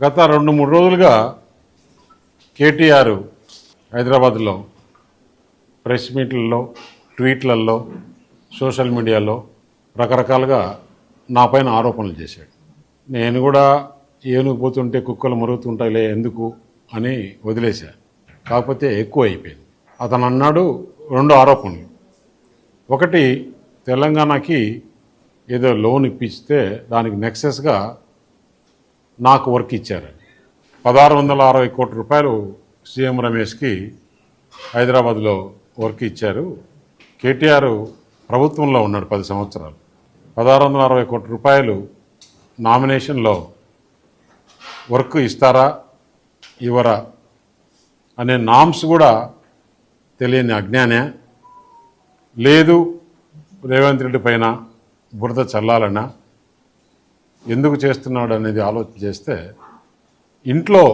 గత రెండు మూడు రోజులుగా కేటీఆర్ హైదరాబాద్లో ప్రెస్ మీట్లలో ట్వీట్లలో సోషల్ మీడియాలో రకరకాలుగా నా పైన ఆరోపణలు చేశాడు. నేను కూడా ఏనుగు పోతుంటే కుక్కలు మరుగుతుంటాయిలే ఎందుకు అని వదిలేశా. కాకపోతే ఎక్కువ అయిపోయింది. అతను అన్నాడు రెండు ఆరోపణలు. ఒకటి తెలంగాణకి ఏదో లోన్ ఇప్పిస్తే దానికి నెక్సెస్గా నాకు వర్క్ ఇచ్చారు. పదహారు వందల అరవై కోట్ల రూపాయలు సీఎం రమేష్కి హైదరాబాద్లో వర్క్ ఇచ్చారు. కేటీఆర్ ప్రభుత్వంలో ఉన్నాడు పది సంవత్సరాలు. పదహారు వందల అరవై కోట్ల రూపాయలు నామినేషన్లో వర్క్ ఇస్తారా ఇవ్వరా అనే నామ్స్ కూడా తెలియని అజ్ఞానే. లేదు రేవంత్ రెడ్డి పైన బురద చల్లాలన్నా ఎందుకు చేస్తున్నాడు అనేది ఆలోచన చేస్తే ఇంట్లో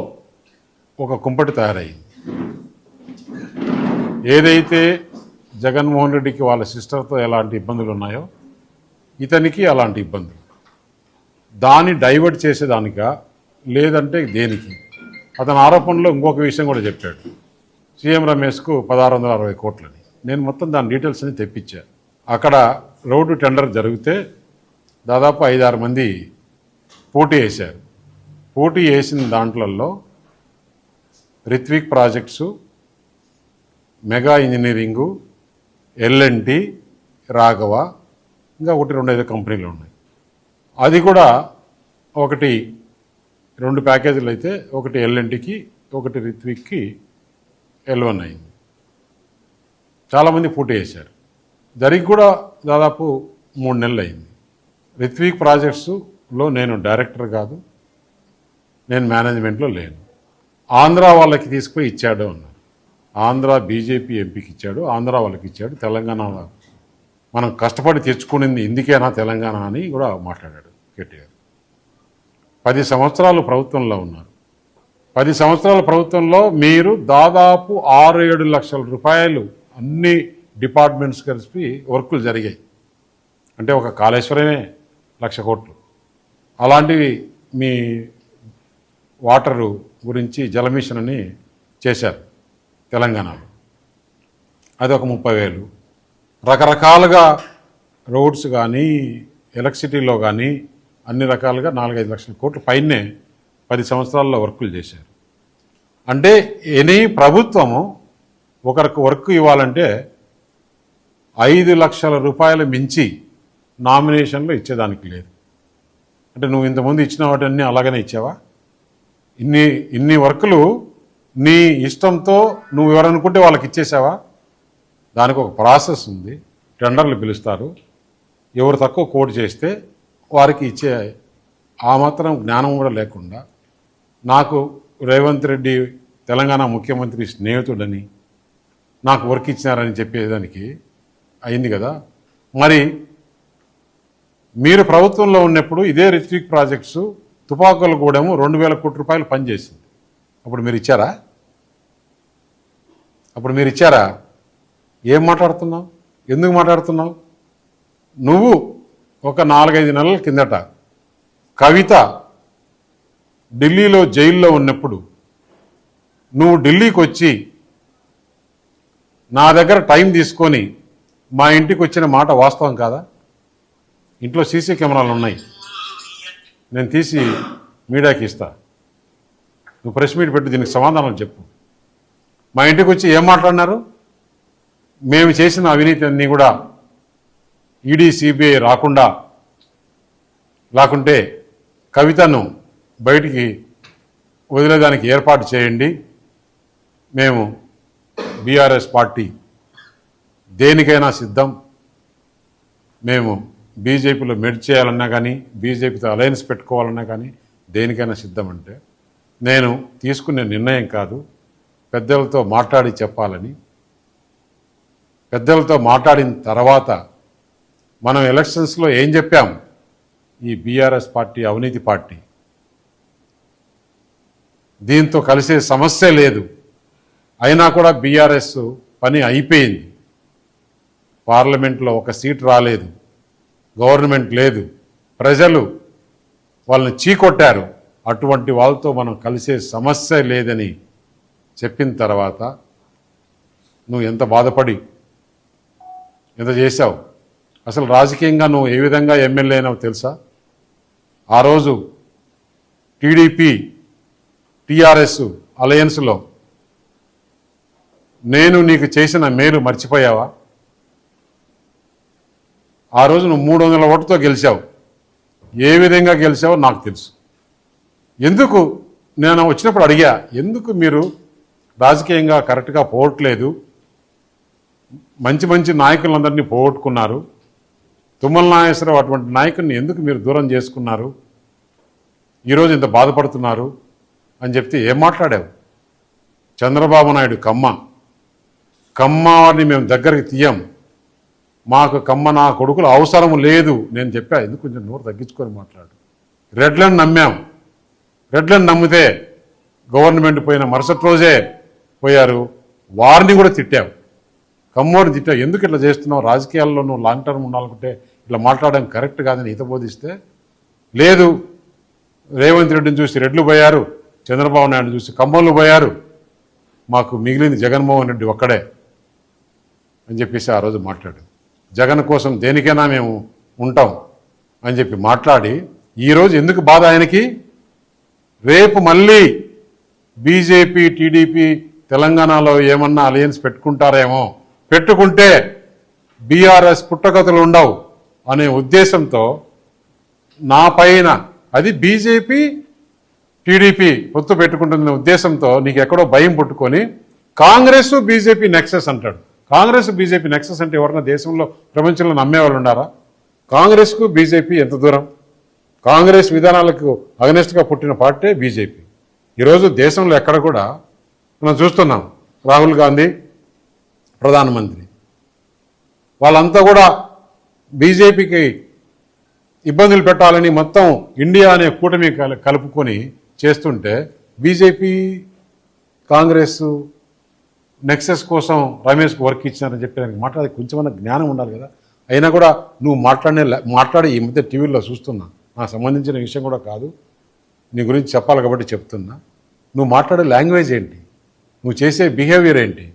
ఒక కుంపటి తయారయ్యింది ఏదైతే జగన్మోహన్ రెడ్డికి వాళ్ళ సిస్టర్తో ఎలాంటి ఇబ్బందులు ఉన్నాయో ఇతనికి అలాంటి ఇబ్బందులు. దాన్ని డైవర్ట్ చేసేదానిక లేదంటే దేనికి? అతని ఆరోపణలో ఇంకొక విషయం కూడా చెప్పాడు. సీఎం రమేష్కు పదహారు వందల అరవై కోట్లని. నేను మొత్తం దాని డీటెయిల్స్ అని తెప్పించాను అక్కడ రోడ్డు టెండర్ జరిగితే దాదాపు ఐదారు మంది పోటీ వేశారు పోటీ వేసిన దాంట్లలో Ritwik projects mega engineering LNT Raghava ఇంకా ఒకటి రెండు ఐదు కంపెనీలు ఉన్నాయి. అది కూడా ఒకటి రెండు ప్యాకేజీలు అయితే ఒకటి ఎల్ఎన్టీకి ఒకటి రిత్విక్కి ఎల్ వన్ అయింది. చాలామంది పోటీ చేశారు. జరిగి కూడా దాదాపు మూడు నెలలు అయింది. రిత్విక్ లో నేను డైరెక్టర్ కాదు నేను మేనేజ్మెంట్లో లేను. ఆంధ్ర వాళ్ళకి తీసుకుపోయి ఇచ్చాడు అన్నారు. ఆంధ్ర బీజేపీ ఎంపీకి ఇచ్చాడు ఆంధ్ర వాళ్ళకి ఇచ్చాడు తెలంగాణ మనం కష్టపడి తెచ్చుకునింది ఇందుకేనా తెలంగాణ అని కూడా మాట్లాడాడు కేటీఆర్. పది సంవత్సరాలు ప్రభుత్వంలో ఉన్నారు. పది సంవత్సరాల ప్రభుత్వంలో మీరు దాదాపు ఆరు ఏడు లక్షల రూపాయలు అన్ని డిపార్ట్మెంట్స్ కలిసి వర్కులు జరిగాయి. అంటే ఒక కాళేశ్వరమే లక్ష కోట్లు. అలాంటివి మీ వాటరు గురించి జలమిషన్ అని చేశారు తెలంగాణలో. అది ఒక ముప్పై వేలు. రకరకాలుగా రోడ్స్ కానీ ఎలక్ట్రిసిటీలో కానీ అన్ని రకాలుగా నాలుగైదు లక్షల కోట్ల పైనే పది సంవత్సరాల్లో వర్కులు చేశారు. అంటే ఎనీ ప్రభుత్వము ఒకరికి వర్క్ ఇవ్వాలంటే ఐదు లక్షల రూపాయలు మించి నామినేషన్లు ఇచ్చేదానికి లేదు. అంటే నువ్వు ఇంతకుముందు ఇచ్చిన వాటన్నీ అలాగనే ఇచ్చావా? ఇన్ని ఇన్ని వర్కులు నీ ఇష్టంతో నువ్వు ఎవరనుకుంటే వాళ్ళకి ఇచ్చేసావా? దానికి ఒక ప్రాసెస్ ఉంది. టెండర్లు పిలుస్తారు. ఎవరు తక్కువ కోట్ చేస్తే వారికి ఇచ్చే ఆ మాత్రం జ్ఞానం కూడా లేకుండా నాకు రేవంత్ రెడ్డి తెలంగాణ ముఖ్యమంత్రి స్నేహితుడని నాకు వర్క్ ఇచ్చినారని చెప్పేదానికి అయింది కదా. మరి మీరు ప్రభుత్వంలో ఉన్నప్పుడు ఇదే రిత్విక్ ప్రాజెక్ట్స్ తుపాకుల గూడెము రెండు వేల కోట్ల రూపాయలు పనిచేసింది. అప్పుడు మీరు ఇచ్చారా? అప్పుడు మీరు ఇచ్చారా? ఏం మాట్లాడుతున్నావు? ఎందుకు మాట్లాడుతున్నావు? నువ్వు ఒక నాలుగైదు నెలల కిందట కవిత ఢిల్లీలో జైల్లో ఉన్నప్పుడు నువ్వు ఢిల్లీకి వచ్చి నా దగ్గర టైం తీసుకొని మా ఇంటికి వచ్చిన మాట వాస్తవం కాదా? ఇంట్లో సీసీ కెమెరాలు ఉన్నాయి. నేను తీసి మీడియాకి ఇస్తా. నువ్వు ప్రెస్ మీట్ పెట్టి దీనికి సమాధానం చెప్పు. మా ఇంటికి వచ్చి ఏం మాట్లాడినారు? మేము చేసిన అవినీతి అన్నీ కూడా ఈడీ సిబిఐ రాకుండా లేకుంటే కవితను బయటికి వదిలేదానికి ఏర్పాటు చేయండి. మేము బీఆర్ఎస్ పార్టీ దేనికైనా సిద్ధం. మేము బీజేపీలో మెడ్ చేయాలన్నా కానీ బీజేపీతో అలయన్స్ పెట్టుకోవాలన్నా కానీ దేనికైనా సిద్ధమంటే నేను తీసుకునే నిర్ణయం కాదు పెద్దలతో మాట్లాడి చెప్పాలని. పెద్దలతో మాట్లాడిన తర్వాత మనం ఎలక్షన్స్లో ఏం చెప్పాం? ఈ బీఆర్ఎస్ పార్టీ అవినీతి పార్టీ. దీంతో కలిసే సమస్య లేదు. అయినా కూడా బీఆర్ఎస్ పని అయిపోయింది. పార్లమెంట్లో ఒక సీట్ రాలేదు. గవర్నమెంట్ లేదు. ప్రజలు వాళ్ళని చీకొట్టారు. అటువంటి వాళ్ళతో మనం కలిసే సమస్య లేదని చెప్పిన తర్వాత నువ్వు ఎంత బాధపడి ఎంత చేశావు? అసలు రాజకీయంగా నువ్వు ఏ విధంగా ఎమ్మెల్యే అయినావు తెలుసా? ఆ రోజు టీడీపీ టీఆర్ఎస్ అలయన్స్లో నేను నీకు చేసిన మేలు మర్చిపోయావా? ఆ రోజు నువ్వు మూడు వందల ఓటుతో గెలిచావు. ఏ విధంగా గెలిచావో నాకు తెలుసు. ఎందుకు? నేను వచ్చినప్పుడు అడిగా ఎందుకు మీరు రాజకీయంగా కరెక్ట్గా పోవట్లేదు? మంచి మంచి నాయకులందరినీ పోగొట్టుకున్నారు. తుమ్మల నాగేశ్వరరావు అటువంటి నాయకుడిని ఎందుకు మీరు దూరం చేసుకున్నారు? ఈరోజు ఇంత బాధపడుతున్నారు అని చెప్తే ఏం మాట్లాడావు? చంద్రబాబు నాయుడు కమ్మ. కమ్మ వారిని మేము దగ్గరికి తీయం. మాకు కమ్మ నా కొడుకులు అవసరం లేదు. నేను చెప్పా ఎందుకు కొంచెం నోరు తగ్గించుకొని మాట్లాడు. రెడ్లను నమ్మాం. రెడ్లను నమ్మితే గవర్నమెంట్ పోయిన మరుసటి రోజే పోయారు. వారిని కూడా తిట్టాం. కమ్మోడిని తిట్టావు ఎందుకు ఇట్లా చేస్తున్నావు? రాజకీయాల్లో నువ్వు లాంగ్ టర్మ్ ఉండాలనుకుంటే ఇట్లా మాట్లాడడం కరెక్ట్ కాదని హిత బోధిస్తే? లేదు. రేవంత్ రెడ్డిని చూసి రెడ్లు పోయారు. చంద్రబాబు నాయుడు చూసి కమ్మోళ్ళు పోయారు. మాకు మిగిలింది జగన్మోహన్ రెడ్డి ఒక్కడే అని చెప్పేసి ఆ రోజు మాట్లాడు. జగన్ కోసం దేనికైనా మేము ఉంటాం అని చెప్పి మాట్లాడి ఈరోజు ఎందుకు బాధ ఆయనకి? రేపు మళ్ళీ బీజేపీ టీడీపీ తెలంగాణలో ఏమన్నా అలయన్స్ పెట్టుకుంటారేమో? పెట్టుకుంటే బీఆర్ఎస్ పుట్టగతులు ఉండవు అనే ఉద్దేశంతో నా పైన అది బీజేపీ టీడీపీ పొత్తు పెట్టుకుంటుందనే ఉద్దేశంతో నీకు ఎక్కడో భయం పుట్టుకొని కాంగ్రెస్ బీజేపీ నెక్సెస్ అంటాడు. కాంగ్రెస్ బీజేపీ నెక్సెస్ అంటే ఎవరన్నా దేశంలో ప్రపంచంలో నమ్మేవాళ్ళు ఉన్నారా? కాంగ్రెస్కు బీజేపీ ఎంత దూరం? కాంగ్రెస్ విధానాలకు అగనెస్ట్గా పుట్టిన పార్టీ బీజేపీ. ఈరోజు దేశంలో ఎక్కడ కూడా మనం చూస్తున్నాం రాహుల్ గాంధీ ప్రధానమంత్రి. వాళ్ళంతా కూడా బీజేపీకి ఇబ్బందులు పెట్టాలని మొత్తం ఇండియా అనే కూటమి కలుపుకొని చేస్తుంటే బీజేపీ కాంగ్రెస్ నెక్సెస్ కోసం రమేష్కి వర్క్ ఇచ్చినారని చెప్పి దానికి మాట్లాడే కొంచెమన్నా జ్ఞానం ఉండాలి కదా. అయినా కూడా నువ్వు మాట్లాడే మాట్లాడి ఈ మధ్య టీవీలో చూస్తున్నా. నాకు సంబంధించిన విషయం కూడా కాదు. నీ గురించి చెప్పాలి కాబట్టి చెప్తున్నా. నువ్వు మాట్లాడే లాంగ్వేజ్ ఏంటి? నువ్వు చేసే బిహేవియర్ ఏంటి?